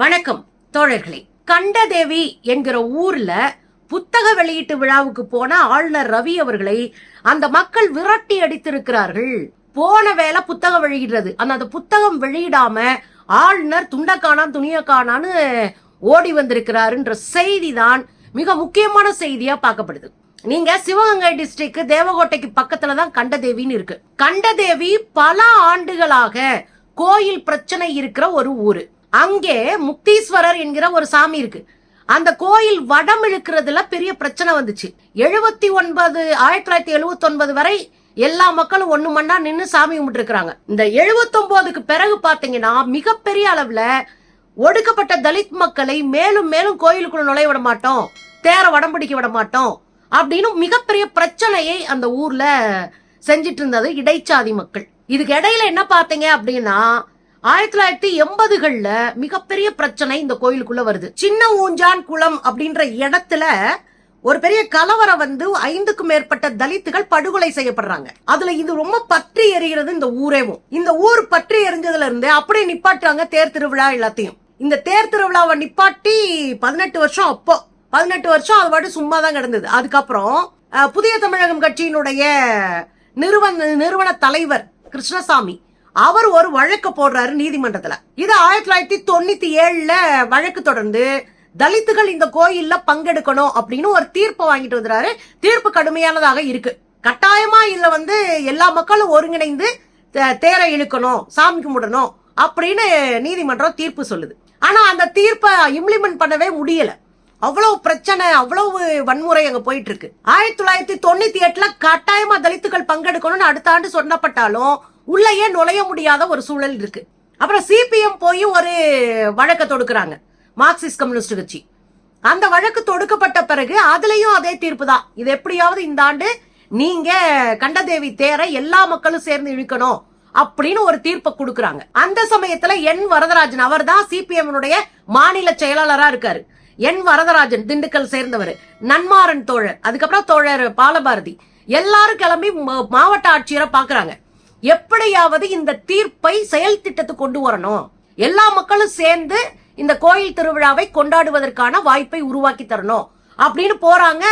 வணக்கம் தோழர்களே. கண்டதேவி என்கிற ஊர்ல புத்தக வெளியீட்டு விழாவுக்கு போன ஆளுநர் ரவி அவர்களை அந்த மக்கள் விரட்டி அடித்திருக்கிறார்கள். போன வேலை புத்தகம் வெளியிடுறது. அந்த அந்த புத்தகம் வெளியிடாம ஆளுநர் துண்டக்கானான் துணியக்கானான்னு ஓடி வந்திருக்கிறாருன்ற செய்தி தான் மிக முக்கியமான செய்தியா பார்க்கப்படுது. நீங்க சிவகங்கை டிஸ்ட்ரிக்ட் தேவகோட்டைக்கு பக்கத்துல தான் கண்டதேவின்னு இருக்கு. கண்டதேவி பல ஆண்டுகளாக கோயில் பிரச்சனை இருக்கிற ஒரு ஊரு. அங்கே முக்தீஸ்வரர் என்கிற ஒரு சாமி இருக்கு. அந்த கோயில் வடம் இழுக்கிறதுல பெரிய பிரச்சனை வந்துச்சு. எழுபத்தி ஒன்பது ஆயிரத்தி தொள்ளாயிரத்தி எழுபத்தி ஒன்பது வரை எல்லா மக்களும் ஒண்ணு மண்ணா நின்று சாமி கும்பிட்டுருக்குறாங்க. இந்த எழுபத்தொன்பதுக்கு பிறகு பாத்தீங்கன்னா மிகப்பெரிய அளவுல ஒடுக்கப்பட்ட தலித் மக்களை மேலும் மேலும் கோயிலுக்குள்ள நுழைய விட மாட்டோம் தேர வடம் பிடிக்க விட மாட்டோம் அப்படின்னு மிகப்பெரிய பிரச்சனையை அந்த ஊர்ல செஞ்சிட்டு இருந்தது இடைச்சாதி மக்கள். இதுக்கு இடையில என்ன பார்த்தீங்க அப்படின்னா ஆயிரத்தி தொள்ளாயிரத்தி எண்பதுகள்ல மிகப்பெரிய பிரச்சனை இந்த கோயிலுக்குள்ள வருது. சின்ன ஊஞ்சான் குளம் அப்படின்ற இடத்துல ஒரு பெரிய கலவரம் வந்து ஐந்துக்கும் மேற்பட்ட தலித்துகள் படுகொலை செய்யப்படுறாங்க. அதுல இது ரொம்ப பற்றி எறிகிறது இந்த ஊரேவும் இந்த ஊர் பற்றி எரிஞ்சதுல இருந்து அப்படியே நிப்பாட்டுறாங்க தேர் திருவிழா எல்லாத்தையும். இந்த தேர் திருவிழாவை நிப்பாட்டி பதினெட்டு வருஷம் அப்போ பதினெட்டு வருஷம் அது பாட்டு சும்மா தான் கிடந்தது. அதுக்கப்புறம் புதிய தமிழகம் கட்சியினுடைய நிறுவன நிறுவன தலைவர் கிருஷ்ணசாமி அவர் ஒரு வழக்கு போடுறாரு நீதிமன்றத்துல. இது ஆயிரத்தி தொள்ளாயிரத்தி தொண்ணூத்தி ஏழுல வழக்கு தொடர்ந்து தலித்துகள் இந்த கோயில்ல பங்கெடுக்கணும் அப்படின்னு ஒரு தீர்ப்பு வாங்கிட்டு வந்துறாரு. தீர்ப்பு கடுமையானதாக இருக்கு. கட்டாயமா இதுல வந்து எல்லா மக்களும் ஒருங்கிணைந்து தே- தேரை இழுக்கணும் சாமி கும்பிடணும் அப்படின்னு நீதிமன்றம் தீர்ப்பு சொல்லுது. ஆனா அந்த தீர்ப்பை இம்ப்ளிமெண்ட் பண்ணவே முடியல. அவ்வளவு பிரச்சனை அவ்வளவு வன்முறை அங்க போயிட்டு இருக்கு. ஆயிரத்தி தொள்ளாயிரத்தி தொண்ணூத்தி எட்டுல கட்டாயமா தலித்துகள் பங்கெடுக்கணும்னு அடுத்த ஆண்டு சொன்னப்பட்டாலும் உள்ளேயே நுழைய முடியாத ஒரு சூழல் இருக்கு. அப்புறம் சிபிஎம் போய் ஒரு வழக்கை தொடுக்கிறாங்க. மார்க்சிஸ்ட் கம்யூனிஸ்ட் கட்சி. அந்த வழக்கு தொடுக்கப்பட்ட பிறகு அதுலயும் அதே தீர்ப்பு தான். இது எப்படியாவது இந்த ஆண்டு நீங்க கண்டதேவி தேரை எல்லா மக்களும் சேர்ந்து இழுக்கணும் அப்படின்னு ஒரு தீர்ப்பை கொடுக்குறாங்க. அந்த சமயத்துல என் வரதராஜன் அவர் தான் சிபிஎம் மாநில செயலாளரா இருக்காரு. என் வரதராஜன் திண்டுக்கல் சேர்ந்தவர். நன்மாறன் தோழர் அதுக்கப்புறம் தோழர் பாலபாரதி. எல்லாரும் கிளம்பி மாவட்ட ஆட்சியரை பாக்குறாங்க. எப்படியாவது இந்த தீர்ப்பை செயல் திட்டத்துக்கு கொண்டு வரணும். எல்லா மக்களும் சேர்ந்து இந்த கோயில் திருவிழாவை கொண்டாடுவதற்கான வாய்ப்பை உருவாக்கி தரணும். அப்படின்னு போறாங்க.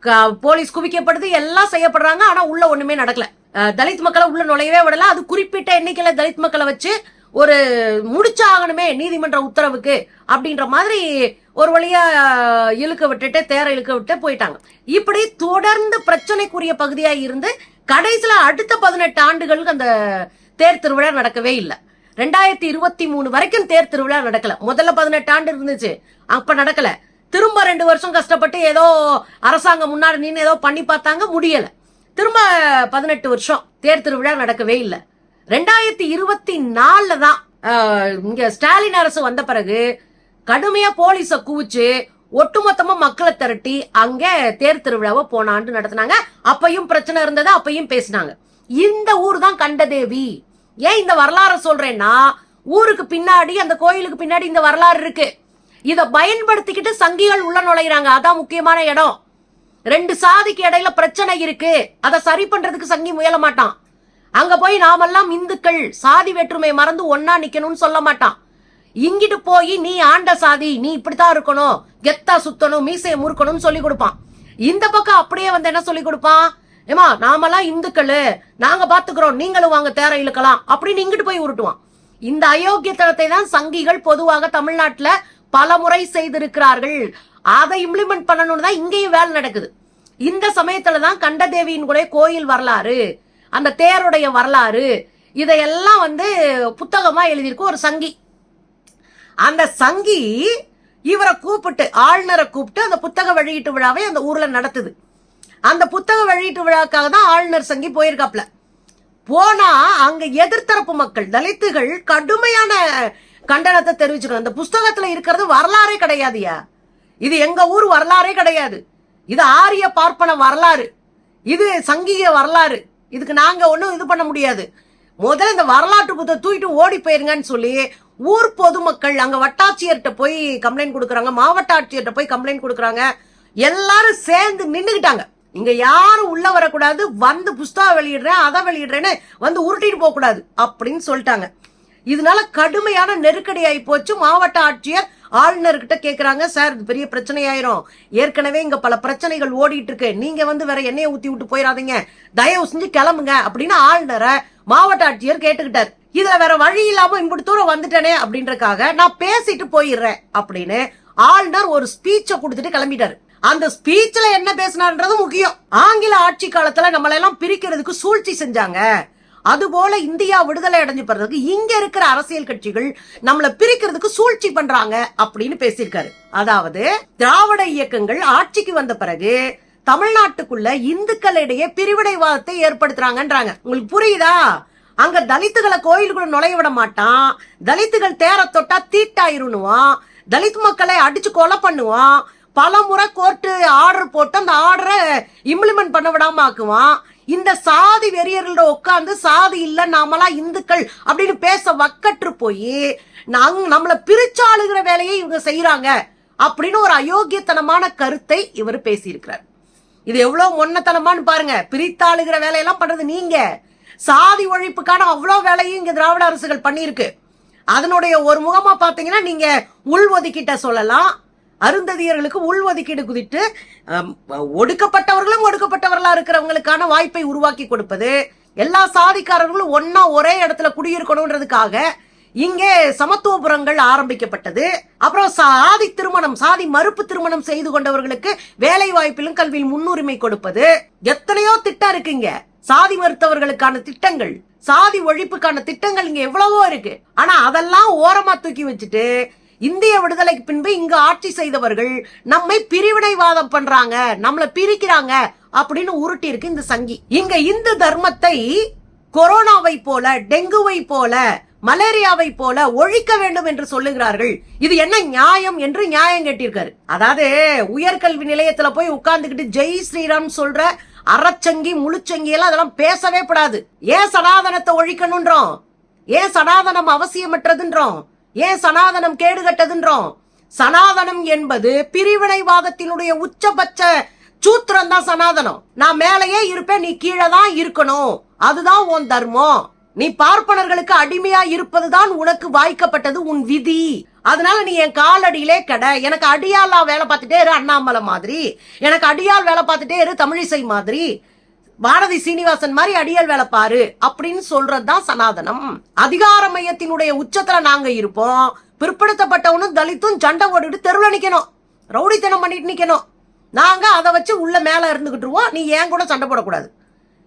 க- போலீஸ் குவிக்கப்படுது எல்லாம் செய்யப்படுறாங்க. ஆனா உள்ள ஒண்ணுமே நடக்கல. தலித் மக்களை உள்ள நுழையவே விடல. அது குறிப்பிட்ட எண்ணிக்கையில தலித் மக்களை வச்சு ஒரு முடிச்சாகணுமே நீதிமன்ற உத்தரவுக்கு அப்படின்ற மாதிரி ஒரு வழியா இழுக்க விட்டுட்டு தேர இழுக்க விட்டு போயிட்டாங்க. இப்படி தொடர்ந்து பிரச்சனைக்குரிய பகுதியா இருந்து கடைசியில அடுத்த பதினெட்டு ஆண்டுகளுக்கு அந்த தேர் திருவிழா நடக்கவே இல்லை. ரெண்டாயிரத்தி இருபத்தி மூணு வரைக்கும் தேர் திருவிழா நடக்கல. முதல்ல பதினெட்டு ஆண்டு இருந்துச்சு. அப்ப நடக்கல. திரும்ப ரெண்டு வருஷம் கஷ்டப்பட்டு ஏதோ அரசாங்கம் முன்னாடி நின்று ஏதோ பண்ணி பார்த்தாங்க முடியல. திரும்ப பதினெட்டு வருஷம் தேர் திருவிழா நடக்கவே இல்லை. ரெண்டாயிரத்தி இருபத்தி நாலுல தான் இங்கே இங்க ஸ்டாலின் அரசு வந்த பிறகு கடுமையா போலீஸை குவிச்சு ஒட்டுமொத்தமா மக்களை திரட்டி அங்க தேர் திருவிழாவை போன ஆண்டு நடத்தினாங்க. அப்பையும் பிரச்சனை இருந்தது அப்பையும் பேசினாங்க. இந்த ஊர் தான் கண்டதேவி. ஏன் இந்த வரலாறு சொல்றேன்னா ஊருக்கு பின்னாடி அந்த கோயிலுக்கு பின்னாடி இந்த வரலாறு இருக்கு. இதை பயன்படுத்திக்கிட்டு சங்கிகள் உள்ள நுழையிறாங்க. அதான் முக்கியமான இடம். ரெண்டு சாதிக்கு இடையில பிரச்சனை இருக்கு. அதை சரி பண்றதுக்கு சங்கி முயல மாட்டான். அங்க போய் நாமெல்லாம் இந்துக்கள் சாதி வேற்றுமை மறந்து ஒன்னா நிக்கணும்னு சொல்ல மாட்டான். இங்கிட்டு போய் நீ ஆண்ட சாதி நீ இப்படித்தான் இருக்கணும். கெத்தா சுத்தணும் மீசையை முறுக்கணும்னு சொல்லி கொடுப்பான். இந்த பக்கம் அப்படியே வந்து என்ன சொல்லி கொடுப்பான்? ஏமா நாமெல்லாம் இந்துக்கள். நாங்க பாத்துக்கிறோம் நீங்களும் வாங்க தேர இழுக்கலாம் அப்படின்னு இங்கிட்டு போய் உருட்டுவான். இந்த அயோக்கியத்தனத்தை தான் சங்கிகள் பொதுவாக தமிழ்நாட்டுல பல முறை செய்திருக்கிறார்கள். அதை இம்ப்ளிமெண்ட் பண்ணணும்னு தான் இங்கேயும் வேலை நடக்குது. இந்த சமயத்துல தான் கண்டதேவியின் கூட கோயில் வரலாறு அந்த தேருடைய வரலாறு இதையெல்லாம் வந்து புத்தகமா எழுதியிருக்கு ஒரு சங்கி. அந்த சங்கி இவரை கூப்பிட்டு ஆளுநரை கூப்பிட்டு அந்த புத்தக வெளியீட்டு விழாவை அந்த ஊர்ல நடத்துது. அந்த புத்தக வெளியீட்டு விழாக்காக தான் ஆளுநர் சங்கி போயிருக்காப்ல போனா அங்க எதிர்த்தரப்பு மக்கள் தலித்துகள் கடுமையான கண்டனத்தை தெரிவிச்சிருக்காங்க அந்த புஸ்தகத்துல இருக்கிறது வரலாறே கிடையாதுயா இது எங்க ஊர் வரலாறே கிடையாது. இது ஆரிய பார்ப்பன வரலாறு. இது சங்கிக வரலாறு. இதுக்கு நாங்க ஒன்றும் இது பண்ண முடியாது. முதல்ல இந்த வரலாற்று புத்தகம் தூக்கிட்டு ஓடி போயிருங்கன்னு சொல்லி ஊர் பொதுமக்கள் அங்க வட்டாட்சியர்கிட்ட போய் கம்ப்ளைண்ட் கொடுக்குறாங்க மாவட்ட ஆட்சியர்கிட்ட போய் கம்ப்ளைண்ட் கொடுக்குறாங்க. எல்லாரும் சேர்ந்து நின்றுக்கிட்டாங்க இங்க யாரும் உள்ள வரக்கூடாது வந்து புஸ்தகம் வெளியிடுறேன் அதை வெளியிடுறேன்னு வந்து உருட்டிட்டு போக கூடாது அப்படின்னு சொல்லிட்டாங்க. இதனால கடுமையான நெருக்கடி ஆகி போச்சு மாவட்ட ஆட்சியர். ஆளுநர்கிட்ட கேட்குறாங்க சார் இது பெரிய பிரச்சனையாயிரும். ஏற்கனவே இங்கே பல பிரச்சனைகள் ஓடிட்டு இருக்கு நீங்கள் வந்து வேற எண்ணெயை ஊற்றி விட்டு போயிடாதீங்க தயவு செஞ்சு கிளம்புங்க அப்படின்னு ஆளுநரை மாவட்ட ஆட்சியர் கேட்டுக்கிட்டார். இதுல வேற வழி இல்லாம இப்படி தூரம் வந்துட்டேனே அப்படின்றக்காக நான் பேசிட்டு போயிடுறேன் அப்படின்னு ஆளுநர் ஒரு ஸ்பீச்சை கொடுத்துட்டு கிளம்பிட்டாரு. அந்த ஸ்பீச்ல என்ன பேசினார்ன்றது முக்கியம். ஆங்கில ஆட்சி காலத்துல நம்மள எல்லாம் பிரிக்கிறதுக்கு சூழ்ச்சி செஞ்சாங்க. அதுபோல இந்தியா விடுதலை அடைஞ்சு பிறகு இங்க இருக்கிற அரசியல் கட்சிகள் நம்மளை பிரிக்கிறதுக்கு சூழ்ச்சி பண்றாங்க அப்படின்னு பேசியிருக்காரு. அதாவது திராவிட இயக்கங்கள் ஆட்சிக்கு வந்த பிறகு தமிழ்நாட்டுக்குள்ள இந்துக்களிடையே பிரிவினைவாதத்தை ஏற்படுத்துறாங்கன்றாங்க. உங்களுக்கு புரியுதா? அங்க தலித்துகளை கோயிலுக்குள்ள நுழைய விட மாட்டான். தலித்துகள் தேர தொட்டா தீட்டாயிருணுவான் தலித் மக்களை அடிச்சு கொலை பண்ணுவான். பல முறை கோர்ட்டு ஆர்டர் போட்டு அந்த ஆர்டரை இம்ப்ளிமெண்ட் பண்ண விடாம ஆக்குவான். இந்த சாதி வெறியர்களோட உட்காந்து சாதி இல்ல நாமலாம் இந்துக்கள் அப்படின்னு பேச வக்கற்று போய் நாங்க நம்மளை பிரிச்சாளுகிற வேலையை இவங்க செய்யறாங்க அப்படின்னு ஒரு அயோக்கியத்தனமான கருத்தை இவர் பேசியிருக்கிறார். இது எவ்வளவு மொன்னத்தனமான்னு பாருங்க. பிரித்தாளுகிற வேலையெல்லாம் பண்றது நீங்க. சாதி ஒழிப்புக்கான அவ்வளோ வேலையும் இங்க திராவிட அரசுகள் பண்ணியிருக்கு. அதனுடைய ஒரு முகமா பாத்தீங்கன்னா நீங்க உள்ஒதுக்கீட்ட சொல்லலாம். அருந்ததியர்களுக்கு உள்ஒதுக்கீடு குதித்து ஒடுக்கப்பட்டவர்களும் ஒடுக்கப்பட்டவர்களா இருக்கிறவங்களுக்கான வாய்ப்பை உருவாக்கி கொடுப்பது எல்லா சாதிக்காரர்களும் ஒன்னா ஒரே இடத்துல குடியிருக்கணும்ன்றதுக்காக இங்கே சமத்துவபுரங்கள் ஆரம்பிக்கப்பட்டது. அப்புறம் சாதி திருமணம் சாதி மறுப்பு திருமணம் செய்து கொண்டவர்களுக்கு வேலை வாய்ப்பிலும் கல்வியில் முன்னுரிமை கொடுப்பது. எத்தனையோ திட்டம் இருக்குங்க சாதி மறுத்தவர்களுக்கான திட்டங்கள் சாதி ஒழிப்புக்கான திட்டங்கள் இங்க எவ்வளவோ இருக்கு. ஆனா அதெல்லாம் ஓரமா தூக்கி வச்சுட்டு இந்திய விடுதலைக்கு பின்பு இங்கு ஆட்சி செய்தவர்கள் நம்மை பிரிவினைவாதம் பண்றாங்க நம்மளை பிரிக்கிறாங்க அப்படின்னு உருட்டி இருக்கு இந்த சங்கி. இங்க இந்து தர்மத்தை கொரோனாவை போல டெங்குவை போல மலேரியாவை போல ஒழிக்க வேண்டும் என்று சொல்லுகிறார்கள். இது என்ன நியாயம் என்று நியாயம் கேட்டிருக்காரு. அதாவது உயர்கல்வி நிலையத்துல போய் உட்கார்ந்துகிட்டு ஜெய் ஸ்ரீராம் சொல்ற அறச்சங்கி முழுச்சங்கி எல்லாம் அதெல்லாம் பேசவே கூடாது. ஏன் சனாதனத்தை ஒழிக்கணுன்றோம்? ஏன் சனாதனம் அவசியமற்றதுன்றோம்? ஏன் சனாதனம் கேடுகட்டதுன்றோம்? சனாதனம் என்பது பிரிவினைவாதத்தினுடைய உச்சபட்ச சூத்திரம் தான் சனாதனம். நான் மேலேயே இருப்பேன் நீ கீழே தான் இருக்கணும். அதுதான் உன் தர்மம். நீ பார்ப்பனர்களுக்கு அடிமையா இருப்பதுதான் உனக்கு வாய்க்கப்பட்டது உன் விதி. அதனால நீ என் காலடியிலே கடை. எனக்கு அடியாலா வேலை பார்த்துட்டே இரு அண்ணாமலை மாதிரி. எனக்கு அடியால் வேலை பார்த்துட்டே இரு தமிழிசை மாதிரி. பாரதி சீனிவாசன் மாதிரி அடியல் வேலை பாரு அப்படின்னு சொல்றதுதான் சனாதனம். அதிகார மையத்தினுடைய உச்சத்துல நாங்க இருப்போம். பிற்படுத்தப்பட்டவனும் தலித்தும் சண்டை ஓடிட்டு தெருவில் நிக்கணும். ரவுடித்தனம் பண்ணிட்டு நிக்கணும். நாங்க அதை வச்சு உள்ள மேல இருந்துகிட்டுருவோம் நீ ஏன் கூட சண்டை போடக்கூடாது.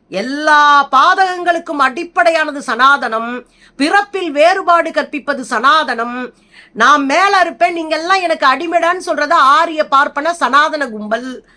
எல்லா பாதகங்களுக்கும் அடிப்படையானது சனாதனம். பிறப்பில் வேறுபாடு கற்பிப்பது சனாதனம். நான் மேல இருப்பேன். நீங்க எல்லாம் எனக்கு அடிமைடான்னு சொல்றத ஆரிய பார்ப்பன சனாதன கும்பல்.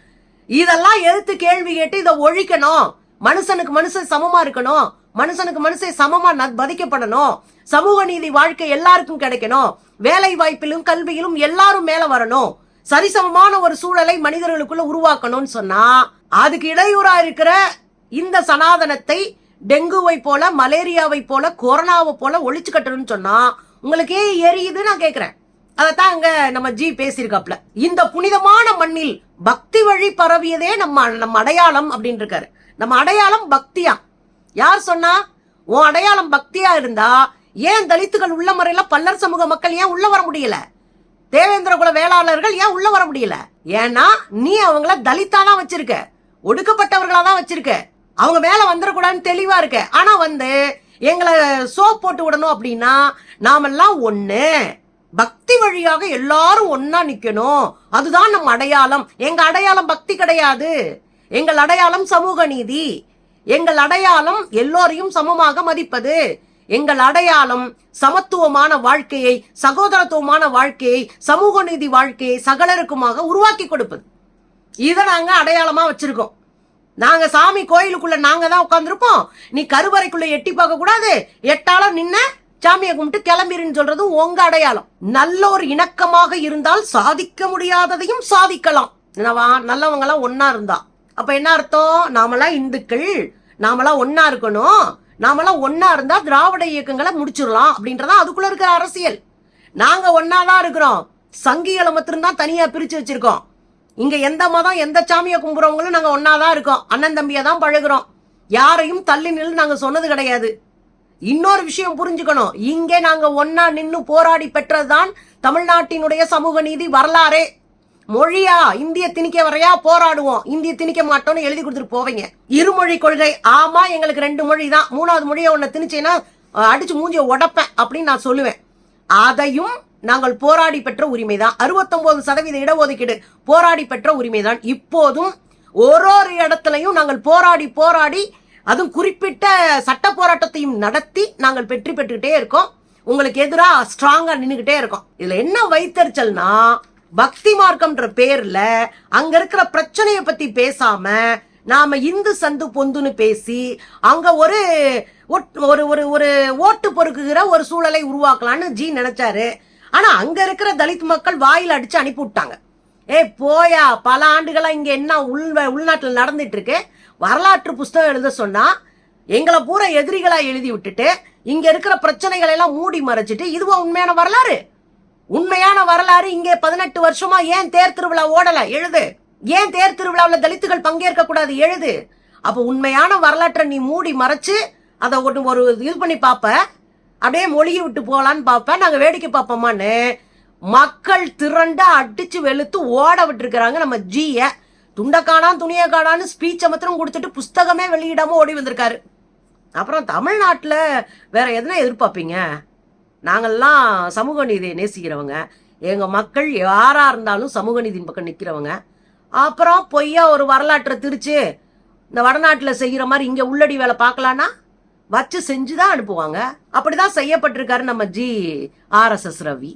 இதெல்லாம் எதிர்த்து கேள்வி கேட்டு இதை ஒழிக்கணும். மனுஷனுக்கு மனுஷன் சமமா இருக்கணும். மனுஷனுக்கு மனுஷன் சமமா ந- மதிக்கப்படணும். சமூக நீதி வாழ்க்கை எல்லாருக்கும் கிடைக்கணும். வேலை வாய்ப்பிலும் கல்வியிலும் எல்லாரும் மேல வரணும். சரிசமமான ஒரு சூழலை மனிதர்களுக்குள்ள உருவாக்கணும்னு சொன்னா அதுக்கு இடையூறா இருக்கிற இந்த சனாதனத்தை டெங்குவை போல மலேரியாவை போல கொரோனாவை போல ஒழிச்சு கட்டணும்னு சொன்னா உங்களுக்கு ஏன் எரியுது நான் கேக்குறேன். அதைத்தான் அங்க நம்ம ஜி பேசியிருக்காப்ல இந்த புனிதமான மண்ணில் பக்தி வழி பரவியதே நம்ம நம்ம அடையாளம் அப்படின்னு இருக்காரு நம்ம அடையாளம் பக்தியா? யார் சொன்னா உன் அடையாளம் பக்தியா இருந்தா ஏன் தலித்துகள் உள்ள முறையில பல்லர் சமூக மக்கள் ஏன் உள்ள வர முடியல? தேவேந்திர குல வேளாளர்கள் ஏன் உள்ள வர முடியல? ஏன்னா நீ அவங்கள தலித்தா தான் வச்சிருக்க. ஒடுக்கப்பட்டவர்களா தான் வச்சிருக்க. அவங்க மேல வந்துடக்கூடாதுன்னு தெளிவா இருக்க. ஆனா வந்து எங்களை சோப் போட்டு விடணும் அப்படின்னா நாமெல்லாம் ஒன்று பக்தி வழியாக எல்லாரும் ஒன்னா நிக்கணும். அதுதான் நம்ம அடையாளம். எங்க அடையாளம் பக்தி கிடையாது. எங்கள் அடையாளம் சமூக நீதி. எங்கள் அடையாளம் எல்லோரையும் சமமாக மதிப்பது. எங்கள் அடையாளம் சமத்துவமான வாழ்க்கையை சகோதரத்துவமான வாழ்க்கையை சமூக நீதி வாழ்க்கையை சகலருக்குமாக உருவாக்கி கொடுப்பது. இதை நாங்க அடையாளமா வச்சிருக்கோம். நாங்க சாமி கோயிலுக்குள்ள நாங்க தான் உட்காந்துருப்போம் நீ கருவறைக்குள்ள எட்டி பார்க்க கூடாது. எட்டாலும் நின்ன சாமியை கும்பிட்டு கிளம்பிருன்னு சொல்றது உங்க அடையாளம். நல்லோர் இணக்கமாக இருந்தால் சாதிக்க முடியாததையும் சாதிக்கலாம். நல்லவங்க எல்லாம் ஒன்னா இருந்தா. அப்ப என்ன அர்த்தம்? நாமெல்லாம் இந்துக்கள் நாமெல்லாம் ஒன்னா இருக்கணும். நாமெல்லாம் ஒன்னா இருந்தா திராவிட இயக்கங்களை முடிச்சிடலாம் அப்படின்றதா அதுக்குள்ள இருக்கிற அரசியல். நாங்க ஒன்னாதான் இருக்கிறோம். சங்கிகளை மட்டும்தான் தனியா பிரிச்சு வச்சிருக்கோம். இங்க எந்த மதம் எந்த சாமியை கும்புறவங்களும் நாங்க ஒன்னாதான் இருக்கோம். அண்ணன் தம்பியை தான் பழகுறோம். யாரையும் தள்ளி நின்று நாங்க சொன்னது கிடையாது. இன்னொரு விஷயம் புரிஞ்சுக்கணும். இங்கே நாங்க ஒன்னா நின்னு போராடி பெற்றதுதான் தமிழ்நாட்டினுடைய சமூக நீதி வரலாறே. மொழியா இந்திய திணிக்க வரையா போராடுவோம். இந்திய திணிக்க மாட்டோம்னு எழுதி கொடுத்துட்டு போவீங்க. இருமொழி கொள்கை ஆமா எங்களுக்கு ரெண்டு மொழி தான் மூணாவது மொழியை ஒன்னு திணிச்சேன்னா அடிச்சு மூஞ்சிய உடைப்பேன் அப்படின்னு நான் சொல்லுவேன். அதையும் நாங்கள் போராடி பெற்ற உரிமை தான் அறுபத்தொன்பது சதவீத இடஒதுக்கீடு போராடி பெற்ற உரிமை தான் இப்போதும் ஒரு ஒரு இடத்துலையும் நாங்கள் போராடி போராடி அதுவும் குறிப்பிட்ட சட்ட போராட்டத்தையும் நடத்தி நாங்கள் வெற்றி பெற்றுக்கிட்டே இருக்கோம். உங்களுக்கு எதிராக ஸ்ட்ராங்கா நின்றுக்கிட்டே இருக்கோம். இதுல என்ன வைத்தறிச்சல்னா பக்தி மார்க்கம்ன்ற பேர்ல அங்க இருக்கிற பிரச்சனையை பத்தி பேசாம நாம இந்து சந்து பொந்துன்னு பேசி அங்க ஒரு ஒட்- ஒரு ஒரு ஒரு ஓட்டு பொறுக்குகிற ஒரு சூழலை உருவாக்கலாம்னு ஜி நினைச்சாரு. ஆனா அங்க இருக்கிற தலித் மக்கள் வாயில் அடிச்சு அனுப்பி விட்டாங்க ஏய் போயா பல ஆண்டுகளா இங்க என்ன உள் உள்நாட்டில் நடந்துட்டு இருக்கு. வரலாற்று புஸ்தகம் எழுத சொன்னால் எங்களை பூரா எதிரிகளாக எழுதி விட்டுட்டு இங்கே இருக்கிற பிரச்சனைகளை எல்லாம் மூடி மறைச்சிட்டு இதுவா உண்மையான வரலாறு? உண்மையான வரலாறு இங்கே பதினெட்டு வருஷமா ஏன் தேர் திருவிழா ஓடலை? எழுது. ஏன் தேர் திருவிழாவில் தலித்துகள் பங்கேற்க கூடாது? எழுது. அப்போ உண்மையான வரலாற்றை நீ மூடி மறைச்சு அதை ஒன்று ஒரு இது பண்ணி பார்ப்ப அப்படியே மொழிகி விட்டு போகலான்னு பார்ப்பேன் நாங்கள் வேடிக்கை பார்ப்போமான்னு மக்கள் திரண்ட அடிச்சு வெளுத்து ஓட விட்டுருக்கிறாங்க நம்ம ஜீயை. துண்டைக்காணான் துணியை காணான்னு ஸ்பீச்சை மாத்திரம் கொடுத்துட்டு புஸ்தகமே வெளியிடாமல் ஓடி வந்திருக்காரு. அப்புறம் தமிழ்நாட்டில் வேற எதுனா எதிர்பார்ப்பீங்க? நாங்கள்லாம் சமூக நீதியை நேசிக்கிறவங்க. எங்கள் மக்கள் யாராக இருந்தாலும் சமூக நீதியின் பக்கம் நிற்கிறவங்க அப்புறம் பொய்யா ஒரு வரலாற்றை திரிச்சு இந்த வடநாட்டில் செய்கிற மாதிரி இங்கே உள்ளடி வேலை பார்க்கலான்னா வச்சு செஞ்சு தான் அனுப்புவாங்க. அப்படிதான் செய்யப்பட்டிருக்காரு நம்ம ஜி ஆர்எஸ்எஸ் ரவி.